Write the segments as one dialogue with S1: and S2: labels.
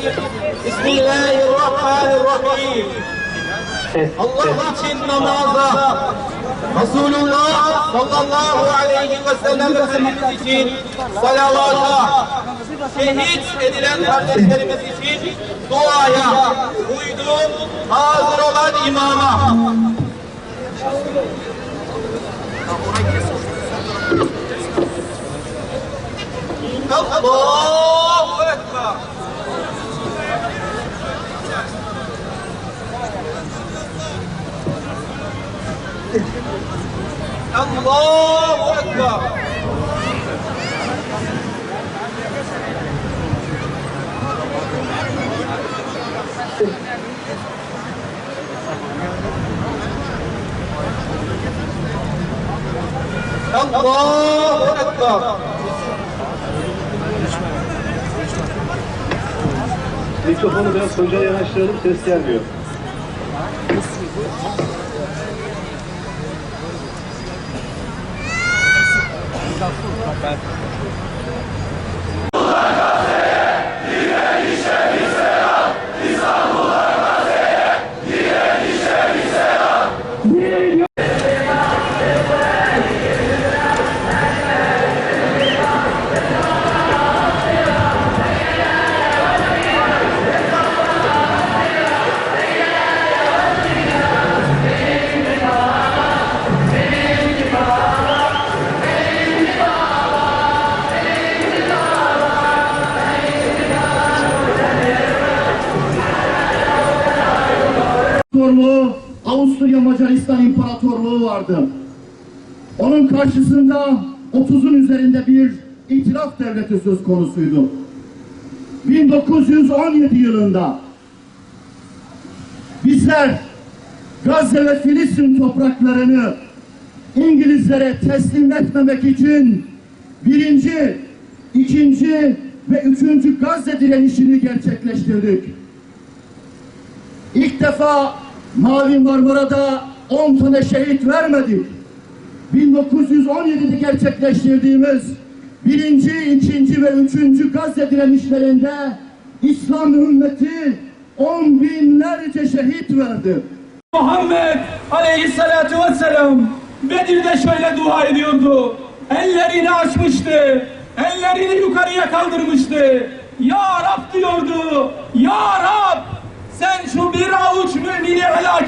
S1: بسم الله الرحمن الرحيم Allah için namaza, Resulullah sallallahu aleyhi ve sellem Efendimiz için salavata, şehit edilen kardeşlerimiz için duaya uydum hazır olan imama. Allahu Ekber. Allahu Ekber. Allahu Ekber.
S2: Mikrofonu biraz hocaya yanaştıralım, ses gelmiyor. Bye.
S3: İmparatorluğu, Avusturya Macaristan İmparatorluğu vardı. Onun karşısında 30'un üzerinde bir itiraf devleti söz konusuydu. 1917 yılında bizler Gazze ve Filistin topraklarını İngilizlere teslim etmemek için birinci, ikinci ve üçüncü Gazze direnişini gerçekleştirdik. İlk defa Mavi Marmara'da 10 tane şehit vermedik. 1917'de gerçekleştirdiğimiz birinci, ikinci ve üçüncü Gazze direnişlerinde İslam ümmeti on binlerce şehit verdi.
S4: Muhammed aleyhissalatu vesselam Bedir'de şöyle dua ediyordu. Ellerini açmıştı. Ellerini yukarıya kaldırmıştı. Ya Rab diyordu. Ya Rab sen şu bir avuç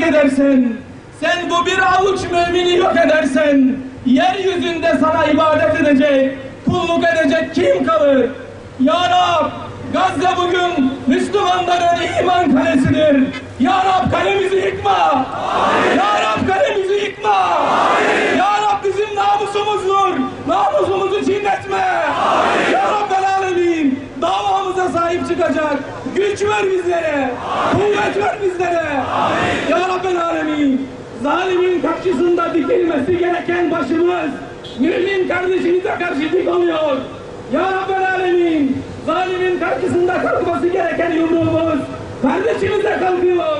S4: helak edersen. Sen bu bir avuç mümini yok edersen. Yeryüzünde sana ibadet edecek, kulluk edecek kim kalır? Ya Rab Gazze bugün Müslümanların iman kalesidir. Ya Rab kalemizi yıkma. Ya Rab kalemizi yıkma. Ya Rab bizim namusumuzdur. Namusumuzu çiğnetme. Ya Rabbel Alemin davamıza sahip çıkacak. Güç ver bizlere. Kuvvet ver bizlere. Ya Rabbel Alemin zalimin karşısında dikilmesi gereken başımız mümin kardeşimize karşı dik oluyor. Ya Rabbel Alemin zalimin karşısında kalkması gereken yumruğumuz kardeşimize kalkıyor.